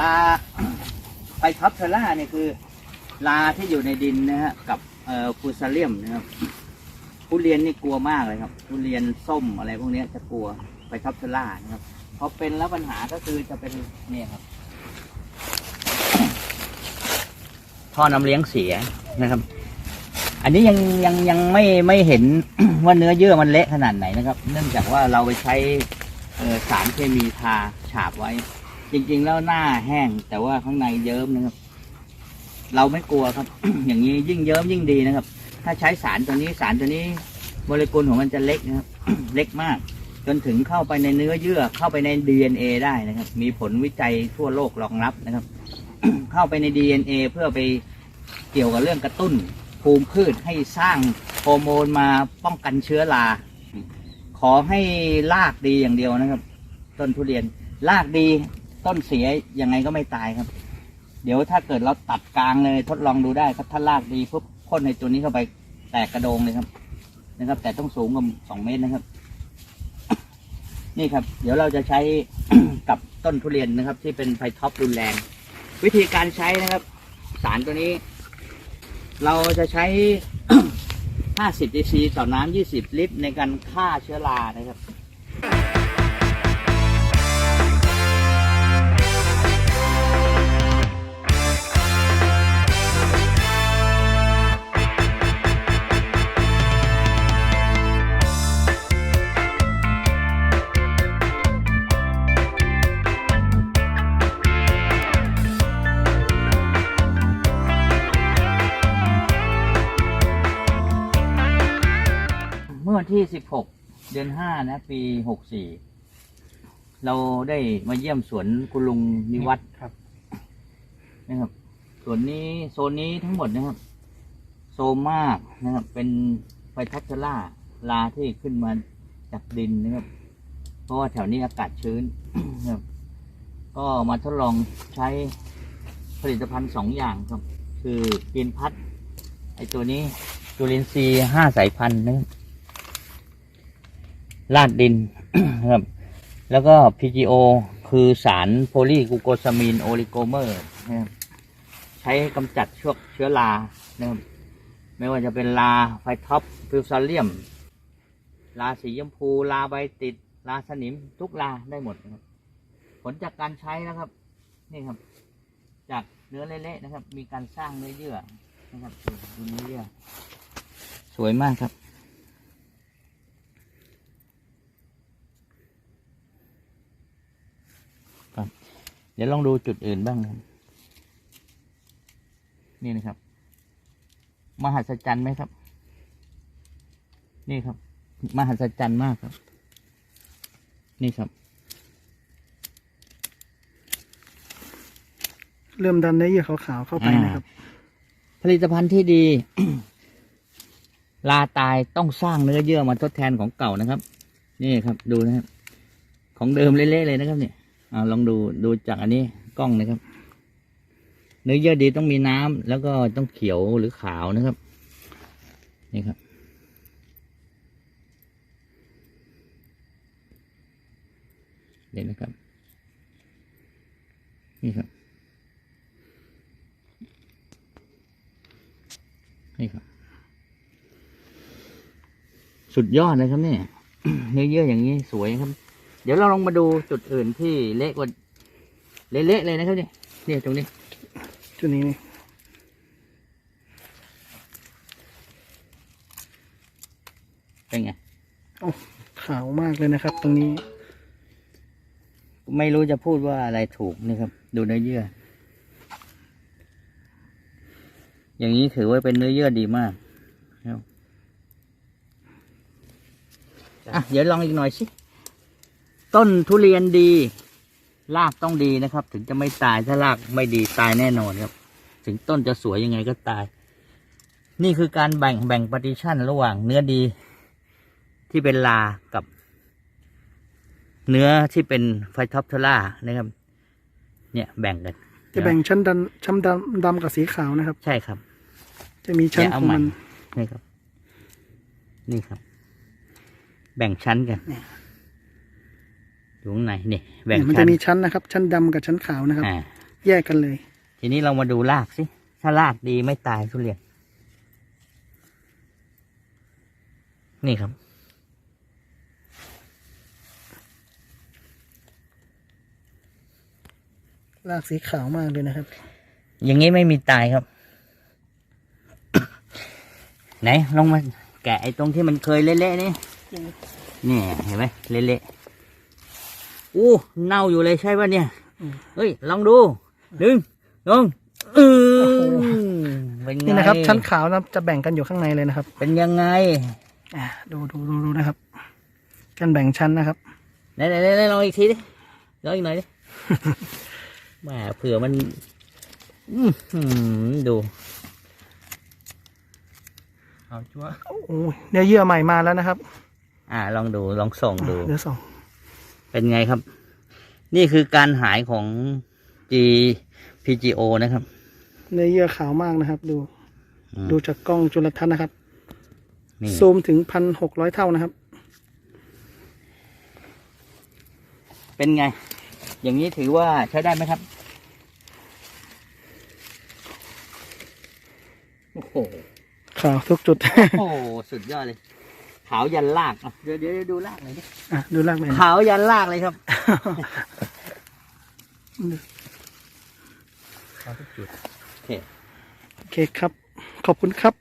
ลาไฟท็อปเทอร่าเนี่ยคือ ลาที่อยู่ในดินนะฮะกับเอ่อฟูซาเลียมนะครับทุเรียนนี่กลัวมากเลยครับทุเรียนส้มอะไรพวกเนี้ยจะกลัวไฟท็อปเทอร่านะครับพอเป็นแล้วปัญหาก็คือจะเป็นเนี่ยครับท่อน้ำเลี้ยงเสียนะครับ อันนี้ยังยังยังไม่ไม่เห็นว่าเนื้อเยื่อมันเละขนาดไหนนะครับ เนื่องจากว่าเราไปใช้สารเคมีทาฉาบไว้ จริง ๆ แล้วหน้าแห้ง แต่ว่าข้างในเยิ้มนะครับ เราไม่กลัวครับ อย่างนี้ยิ่งเยิ้มยิ่งดีนะครับ ถ้าใช้สารตัวนี้สารตัวนี้โมเลกุลของมันจะเล็กนะครับ เล็กมาก จนถึงเข้าไปในเนื้อเยื่อเข้าไปใน DNA ได้นะครับ มีผลวิจัยทั่วโลกรองรับนะครับ เข้าไปใน DNA เพื่อไปเกี่ยวกับเรื่องกระตุ้นภูมิพืชให้สร้างฮอร์โมนมาป้องกันเชื้อราขอให้รากดีอย่างเดียวนะครับ ต้นทุเรียนรากดี ต้นเสียยังไงก็ไม่ตายครับ เดี๋ยวถ้าเกิดเราตัดกลางเลยทดลองดูได้ครับถ้ารากดีปุ๊บพ่นในตัวนี้เข้าไปแตกกระโดงเลยครับ นะครับ แต่ต้องสูงกว่าสองเมตรนะครับ นี่ครับ เดี๋ยวเราจะใช้กับต้นทุเรียนนะครับ ที่เป็นไฟท็อปรุนแรง วิธีการใช้นะครับ สารตัวนี้ เราจะใช้ 50 cc ต่อน้ำ20 ลิตรในการฆ่าเชื้อรานะครับ เมื่อวันที่16เดือน5นะ ปี64เราได้มาเยี่ยมสวนคุณลุงนิวัฒน์ครับ นะครับสวนนี้โซนนี้ทั้งหมดนะครับ โซมมากนะครับ เป็นไฟทัชเชล่าลาที่ขึ้นมาจากดินนะครับ เพราะว่าแถวนี้อากาศชื้นนะครับ ก็มาทดลองใช้ผลิตภัณฑ์สองอย่างครับ คือกินพัดไอตัวนี้จุลินทรีย์ห้าสายพันธุ์นะครับ ลาดดินนะครับ แล้วก็ PGO คือสารโพลีกูโกซามีนโอลิโกเมอร์นะครับใช้กำจัดเชื้อเชื้อรานะครับไม่ว่าจะเป็นลาไฟท็อปฟิวซาเลียม ลาสีชมพูลาใบติด ลาสนิมทุกลาได้หมดนะครับผลจากการใช้นะครับ นี่ครับ จากเนื้อเละๆนะครับ มีการสร้างเนื้อเยื่อนะครับดูเนื้อเยื่อ สวยมากครับ ดี๋ยวลองดูจุดอื่นบ้างครับนี่นะครับ มหัศจรรย์ไหมครับ นี่ครับ มหัศจรรย์มากครับ นี่ครับ เริ่มดันเนื้อเยื่อขาวๆเข้าไปอ่านนะครับ ผลิตภัณฑ์ที่ดี ลาตายต้องสร้างเนื้อเยื่อมาทดแทนของเก่านะครับ นี่ครับ ดูนะครับ ของเดิมเละๆเลยนะครับเนี่ย อาลองดูดูจากอันนี้กล้องนะครับ เนื้อเยื่อดีต้องมีน้ำแล้วก็ต้องเขียวหรือขาวนะครับ นี่ครับ เดี๋ยวนะครับ นี่ครับ นี่ครับ สุดยอดเลยครับเนี่ยเนื้อเยื่ออย่างนี้สวยครับ ดี๋ยวเราลองมาดูจุดอื่นที่เละกว่าเละๆเลยนะครับเนี่ยเนี่ยตรงนี้จุดนี้นี่เป็นไงขาวมากเลยนะครับ ตรงนี้ ไม่รู้จะพูดว่าอะไรถูกนี่ครับ ดูเนื้อเยื่อ อย่างนี้ถือว่าเป็นเนื้อเยื่อดีมากครับอะเดี๋ยวลองอีกหน่อยสิ ต้นทุเรียนดีรากต้องดีนะครับ ถึงจะไม่ตายถ้ารากไม่ดีตายแน่นอนครับ ถึงต้นจะสวยยังไงก็ตาย นี่คือการแบ่งแบ่งปฏิชันระหว่างเนื้อดีที่เป็นลากับ เนื้อที่เป็นไฟท็อปเทล่านะครับ เนี่ยแบ่งกันจะแบ่งชั้นดำชั้นดำดำกับสีขาวนะครับ ใช่ครับ จะมีชั้นเนี่ยขเอาองใหม่มันนี่ครับ นี่ครับ แบ่งชั้นกัน อยู่ข้างในนี่แบ่งเนี่ยมันชั้จะนมีชั้นนะครับ ชั้นดำกับชั้นขาวนะครับ อ่า แยกกันเลย ทีนี้เรามาดูรากสิ ถ้ารากดีไม่ตายทุเรียน นี่ครับ รากสีขาวมากเลยนะครับ อย่างนี้ไม่มีตายครับ ไหนลงมาแกะไอ้ตรงที่มันเคยเละๆนี่ นี่เห็นไหมเละๆ อู้เน่าอยู่เลยใช่ป่ะเนี่ยอืมเฮ้ยลองดูหนึ่งลองอือเป็นไงนี่นะครับ ชั้นขาวนะจะแบ่งกันอยู่ข้างในเลยนะครับ เป็นยังไงอ่าดูดูดูดูนะครับการแบ่งชั้นนะครับไหนไหนไหนไหนลองอีกทีดิลองอีกหน่อยดิแหมเผื่อมันอือหือดูเอาชัวร์โอ้ยเนื้อเยื่อใหม่มาแล้วนะครับ อ่า ลองดูลองส่องดูเนื้อสอง เป็นไงครับ นี่คือการหายของ G PGO นะครับเนื้อเยื่อขาวมากนะครับ ดู อืมดูจากกล้องจุลทรรศน์นะครับ นี่ซูมถึงพันหกร้อยเท่านะครับ เป็นไง อย่างนี้ถือว่าใช้ได้ไหมครับโอ้โหขาวทุกจุด โอ้โหสุดยอดเลย ขาวยันลากอะเดี๋ยวเดี๋ยวดูลากหน่อยดิอะดูรากเลยนะ ขาวยันลากเลยครับ ขาวทุกจุด โอเคครับ ขอบคุณครับ